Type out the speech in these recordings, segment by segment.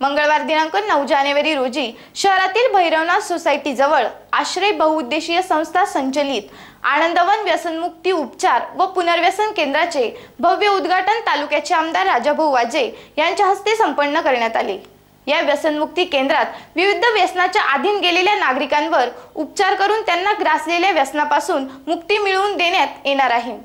मंगळवार दिनांक नऊ जानेवारी रोजी शहरातील भैरवनाथ सोसायटी जवळ आश्रय बहुउद्देशीय संस्था संचलित आनंदवन व्यसनमुक्ती उपचार व पुनर्व्यसन केंद्राचे भव्य उद्घाटन तालुक्याचे आमदार राजाभाऊ वाजे यांच्या हस्ते संपन्न करण्यात आले. या व्यसनमुक्ती केंद्रात विविध व्यसनाच्या अधीन गेलेल्या नागरिकांवर उपचार करून त्यांना ग्रासलेल्या व्यसनापासून मुक्ती मिळवून देण्यात येणार आहे.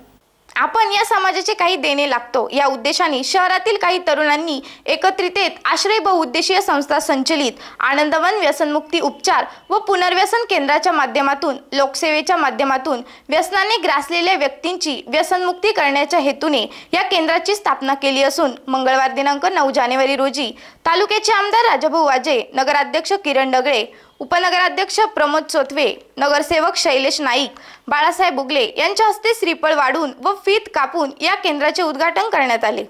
आपण या समाजाचे काही देणे लागतो. या उद्देशाने शहरातील काही तरुणांनी एकत्रित येत आश्रय बहुउद्देशीय संस्था संचलित आनंदवन व्यसनमुक्ती उपचार व पुनर्व्यसन केंद्राच्या माध्यमातून लोकसेवेच्या माध्यमातून व्यसनाने ग्रासलेल्या व्यक्तींची व्यसनमुक्ती करण्याच्या हेतूने या केंद्राची स्थापना केली असून मंगळवार दिनांक नऊ जानेवारी रोजी तालुक्याचे आमदार राजाभाऊ वाजे नगराध्यक्ष किरण डगळे उपनगराध्यक्ष प्रमोद चोथवे नगरसेवक शैलेश नाईक बाळासाहेब उगले यांच्या हस्ते श्रीफळ वाढून व फीत कापून या केंद्राचे उद्घाटन करण्यात आले.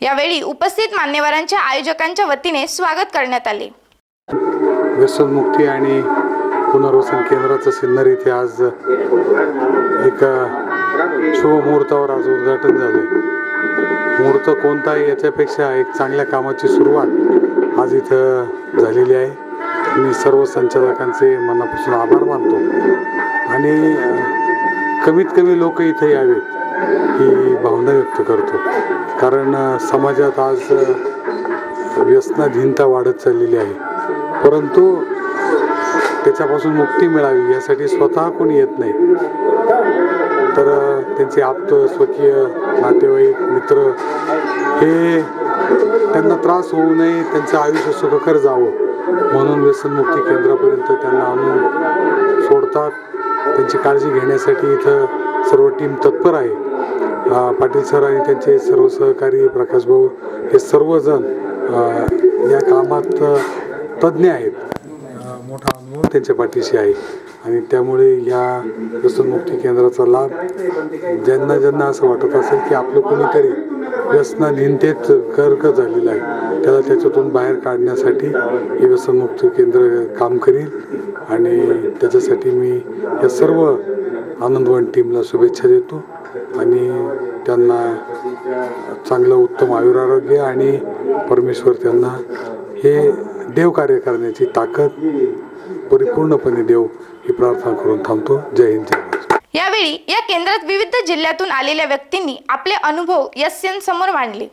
यावेळी उपस्थित मान्यवरांच्या आयोजकांच्या वतीने स्वागत करण्यात आले. व्यसनमुक्ती आणि पुनर्वसन केंद्राचं सिन्नर इथे आज एका शुभमुहूर्तावर आज उद्घाटन झालं मुहूर्त कोणताही याच्यापेक्षा एक चांगल्या कामाची सुरुवात आज इथं झालेली आहे. मी सर्व संचालकांचे मनापासून आभार मानतो. आणि कमीत कमी लोक इथे यावेत ही भावना व्यक्त करतो. कारण समाजात आज व्यसनाधीनता वाढत चाललेली आहे. परंतु त्याच्यापासून मुक्ती मिळावी यासाठी स्वतः कोणी येत नाही. तर त्यांचे आप्त स्वकीय नातेवाईक मित्र हे त्यांना त्रास होऊ नये त्यांचं आयुष्य सुखकर जावं. म्हणून व्यसनमुक्ती केंद्रापर्यंत त्यांना आणून सोडतात. त्यांची काळजी घेण्यासाठी इथं सर्व टीम तत्पर आहे. पाटील सर आणि त्यांचे सर्व सहकारी प्रकाश भाऊ हे सर्वजण या कामात तज्ज्ञ आहेत. मोठा अनुभव त्यांच्या पाठीशी आहे. आणि त्यामुळे या व्यसनमुक्ती केंद्राचा लाभ ज्यांना ज्यांना असं वाटत असेल की आपलं कोणीतरी व्यसनाधीनतेच कर्क झालेलं आहे त्याला त्याच्यातून बाहेर काढण्यासाठी हे व्यसनमुक्ती केंद्र काम करील. आणि त्याच्यासाठी मी या सर्व आनंदवन टीमला शुभेच्छा देतो. आणि त्यांना चांगलं उत्तम आयुरारोग्य आणि परमेश्वर त्यांना हे देवकार्य करण्याची ताकद परिपूर्णपणे देव ही प्रार्थना करून थांबतो. जय हिंद जय यावेळी या केंद्रात विविध जिल्ह्यातून आलेल्या व्यक्तींनी आपले अनुभव यस्यन समोर मांडले.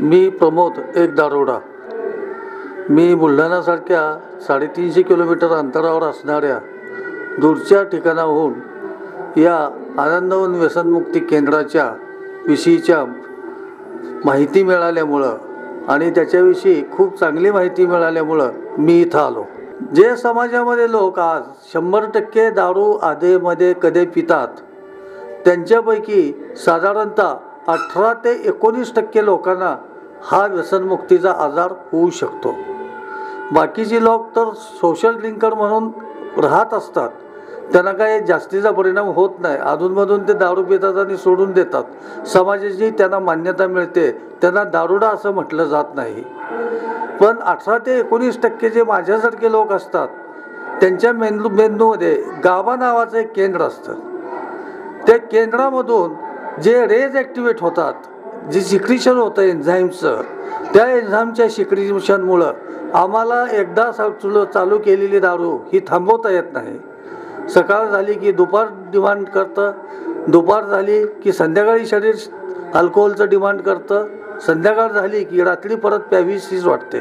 मी प्रमोद एक दारोडा. मी बुलढाणासारख्या साडेतीनशे किलोमीटर अंतरावर असणाऱ्या दूरच्या ठिकाणाहून या आनंदवन व्यसनमुक्ती केंद्राच्या विषयीच्या माहिती मिळाल्यामुळं आणि त्याच्याविषयी खूप चांगली माहिती मिळाल्यामुळं मी इथं आलो. जे समाजामध्ये लोक आज शंभर टक्के दारू आधेमध्ये कधी पितात त्यांच्यापैकी साधारणतः अठरा ते एकोणीस टक्के लोकांना हा व्यसनमुक्तीचा आजार होऊ शकतो. बाकीचे लोक तर सोशल ड्रिंकर म्हणून राहत असतात. त्यांना काही जास्तीचा परिणाम होत नाही. अधूनमधून ते दारू पितात आणि सोडून देतात. समाजाची त्यांना मान्यता मिळते. त्यांना दारुडा असं म्हटलं जात नाही. पण अठरा ते एकोणीस टक्के जे माझ्यासारखे लोक असतात त्यांच्या मेंदू मेंदूमध्ये गाबा नावाचं एक केंद्र असतं. त्या केंद्रामधून जे रेज ॲक्टिवेट होतात जे सिक्रिशन होतं एन्झाईमचं त्या एन्झाईमच्या सिक्रिशनमुळं आम्हाला एकदा चालू केलेली दारू ही थांबवता येत नाही. सकाळ झाली की दुपार डिमांड करतं दुपार झाली की संध्याकाळी शरीर अल्कोहोलचं डिमांड करतं संध्याकाळ झाली की रात्री परत प्यावीशीच वाटते.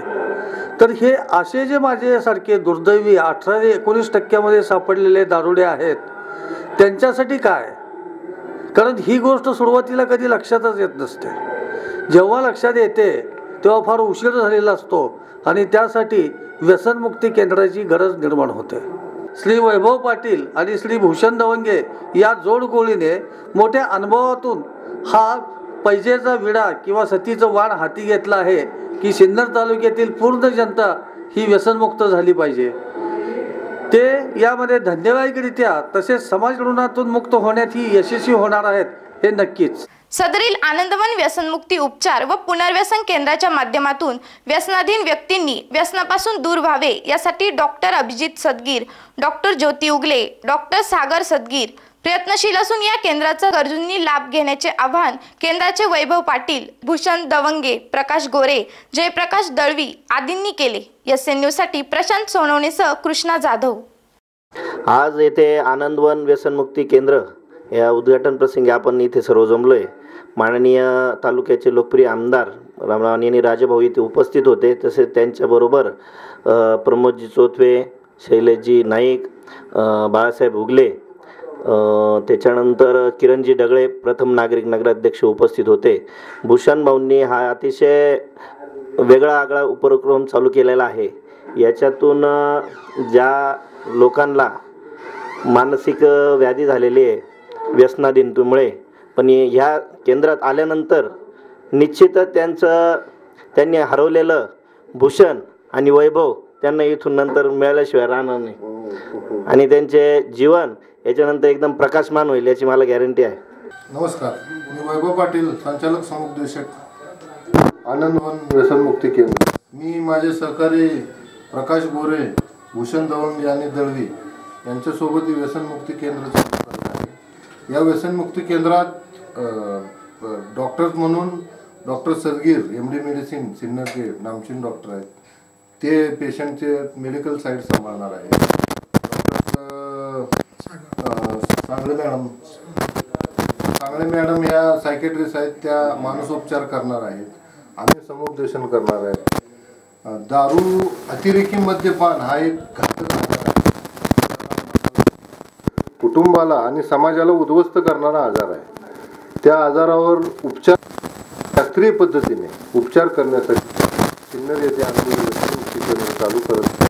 तर हे असे जे माझ्यासारखे दुर्दैवी अठरा ते एकोणीस टक्क्यामध्ये सापडलेले दारुडे आहेत त्यांच्यासाठी काय? कारण ही गोष्ट सुरुवातीला कधी लक्षातच येत नसते. जेव्हा लक्षात येते तेव्हा फार उशीर झालेला असतो आणि त्यासाठी व्यसनमुक्ती केंद्राची गरज निर्माण होते. श्री वैभव पाटील आणि श्री भूषण दवंगे या जोडगोळीने मोठ्या अनुभवातून हा पैजेचा विडा किंवा सतीचं वाण हाती घेतला आहे की सिन्नर तालुक्यातील पूर्ण जनता ही व्यसनमुक्त झाली पाहिजे. ते यामध्ये धन्यवादरित्या तसेच समाज ऋणातून मुक्त होण्यात ही यशस्वी होणार आहेत. हे नक्कीच. सदरील आनंदवन व्यसनमुक्ती उपचार व पुनर्व्यसन केंद्राच्या माध्यमातून व्यसनाधीन व्यक्तींनी व्यसनापासून दूर व्हावे यासाठी doctor Abhijit Sadgir doctor Jyoti Ugale doctor Sagar Sadgir प्रयत्नशील असून या केंद्राचा गरजूंनी लाभ घेण्याचे आवाहन केंद्राचे वैभव पाटील भूषण दवंगे प्रकाश गोरे जयप्रकाश दळवी आदींनी केले. एस एन न्यूजसाठी प्रशांत सोनवणेसह कृष्णा जाधव. आज येथे आनंदवन व्यसनमुक्ती केंद्र या उद्घाटन प्रसंगी आपण इथे सर्व जमलो आहे माननीय तालुक्याचे लोकप्रिय आमदार रामरावणी राजभाऊ इथे उपस्थित होते. तसेच त्यांच्याबरोबर प्रमोदजी चोथवे शैलेशजी नाईक बाळासाहेब उगले त्याच्यानंतर किरणजी डगळे प्रथम नागरिक नगराध्यक्ष उपस्थित होते. भूषण भाऊंनी हा अतिशय वेगळा आगळा उपक्रम चालू केलेला आहे. याच्यातून ज्या लोकांना मानसिक व्याधी झालेली आहे व्यसनादिंतूमुळे. पण ह्या केंद्रात आल्यानंतर निश्चितच त्यांचं त्यांनी हरवलेलं भूषण आणि वैभव त्यांना इथून नंतर मिळाल्याशिवाय राहणार नाही. आणि त्यांचे जीवन याच्यानंतर एकदम प्रकाशमान होईल याची मला गॅरंटी आहे. नमस्कार. मी वैभव पाटील संचालक समुपदेशक आनंदवन व्यसनमुक्ती केंद्र. मी माझे सहकारी प्रकाश गोरे भूषण दवंगी आणि दळवी यांच्यासोबत व्यसनमुक्ती केंद्र चालू या व्यसनमुक्ती केंद्रात डॉक्टर्स म्हणून doctor Sadgir M D medicine सिन्नरचे नामचीन डॉक्टर आहेत. ते पेशंटचे मेडिकल साईड सांभाळणार आहे. Doctor Sangle madam. Sangle madam या सायकेट्रिस्ट आहेत त्या मानसोपचार करणार आहेत. आम्ही समुपदेशन करणार आहे दारू अतिरेकी मद्यपान हा एक घातक आहे. कुटुंबाला आणि समाजाला उद्ध्वस्त करणारा आजार आहे. त्या आजारावर उपचार शास्त्रीय पद्धतीने उपचार करण्यासाठी सिन्नर येथे आम्ही चालू करत